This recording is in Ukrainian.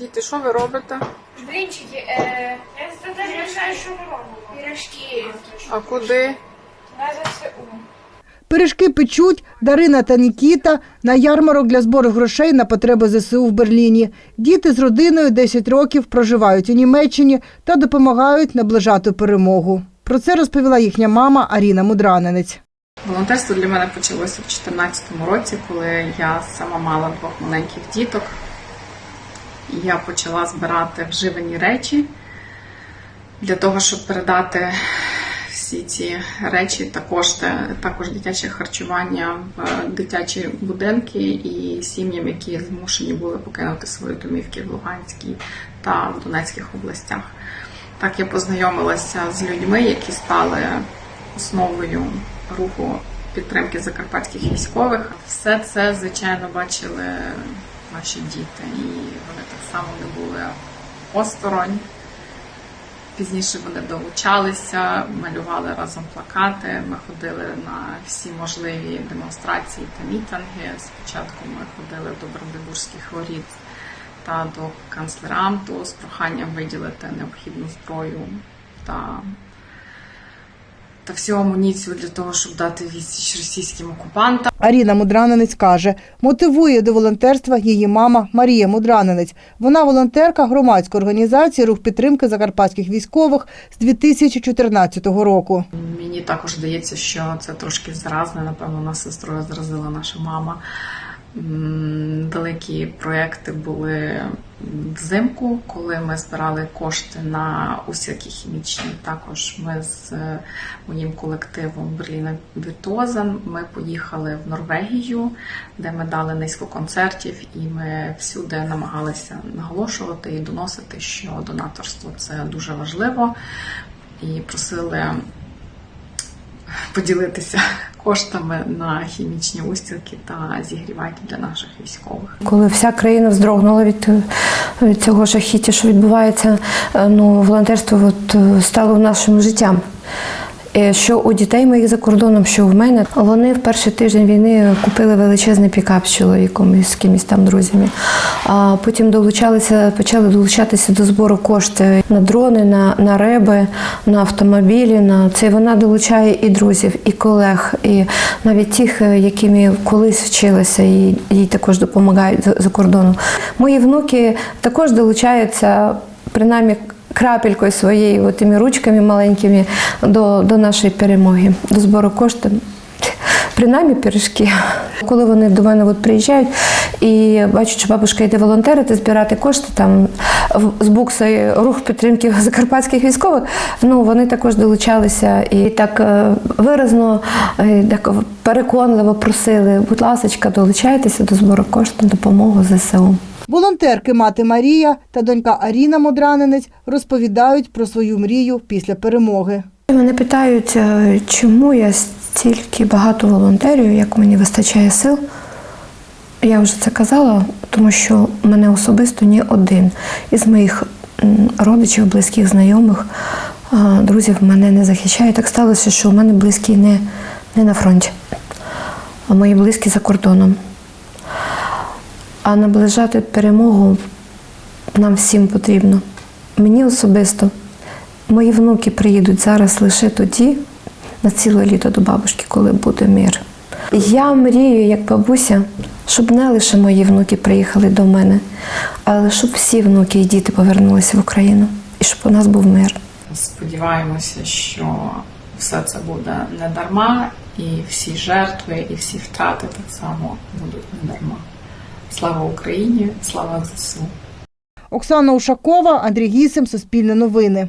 Діти, що ви робите? Блинчики, е, я що ми робимо. Пірашки А куди? на ЗСУ. Пиріжки печуть Дарина та Нікіта на ярмарок для збору грошей на потреби ЗСУ в Берліні. Діти з родиною 10 років проживають у Німеччині та допомагають наближати перемогу. Про це розповіла їхня мама Аріна Мудранинець. Волонтерство для мене почалося в 2014 році, коли я сама мала двох маленьких діток. Я почала збирати вживані речі для того, щоб передати всі ці речі та кошти, також дитяче харчування в дитячі будинки і сім'ям, які змушені були покинути свої домівки в Луганській та в Донецьких областях. Так я познайомилася з людьми, які стали основою руху підтримки закарпатських військових. Все це, звичайно, бачили наші діти, і вони так само не були осторонь. Пізніше вони долучалися, малювали разом плакати. Ми ходили на всі можливі демонстрації та мітинги. Спочатку ми ходили до Бранденбурзьких воріт та до канцлерамту з проханням виділити необхідну зброю та, та всю амуніцію для того, щоб дати відсіч російським окупантам. Аріна Мудранинець каже, мотивує до волонтерства її мама Марія Мудранинець. Вона волонтерка громадської організації Рух підтримки закарпатських військових з 2014 року. Мені також здається, що це трошки заразне. Напевно, нас сестрою заразила наша мама. Великі проекти були взимку, коли ми збирали кошти на усякі хімічні. Також ми з е, моїм колективом Берліна Віртуозен ми поїхали в Норвегію, де ми дали низку концертів, і ми всюди намагалися наголошувати і доносити, що донаторство це дуже важливо, і просили поділитися коштами на хімічні устілки та зігріваки для наших військових. Коли вся країна вздрогнула від, від цього жахіття, що відбувається, е, ну, волонтерство от, е, стало нашим життям. Е, Що у дітей моїх за кордоном, що в мене, вони в перший тиждень війни купили величезний пікап з чоловіком з кимось там друзями. А потім долучалися, почали долучатися до збору кошти на дрони, на, на реби, на автомобілі. На це вона долучає і друзів, і колег, і навіть тих, е, якими колись вчилася, і їй також допомагають за кордоном. Мої внуки також долучаються, принаймні крапелькою своєю, от тими ручками маленькими до, до нашої перемоги, до збору коштів. Принаймні пиріжки. Коли вони до мене от приїжджають і бачать, що бабушка йде волонтерити, збирати кошти там з буксою рух підтримки закарпатських військових, ну вони також долучалися і так е, виразно, е, так переконливо просили, будь ласка, долучайтеся до збору коштів допомогу ЗСУ. Волонтерки мати Марія та донька Аріна Мудранинець розповідають про свою мрію після перемоги. Мене питають, е, чому я стільки багато волонтерів, як мені вистачає сил. Я вже це казала, тому що мене особисто ні один із моїх родичів, близьких, знайомих, е, друзів мене не захищає. Так сталося, що у мене близькі не, не на фронті, а мої близькі за кордоном. А наближати перемогу нам всім потрібно. Мені особисто Мої внуки приїдуть зараз лише тоді, на ціле літо до бабушки, коли буде мир. Я мрію, як бабуся, щоб не лише мої внуки приїхали до мене, але щоб всі внуки і діти повернулися в Україну і щоб у нас був мир. Сподіваємося, що все це буде не дарма, і всі жертви, і всі втрати так само будуть не дарма. Слава Україні! Слава ЗСУ! Оксана Ушакова, Андрій Гісим, Суспільне новини.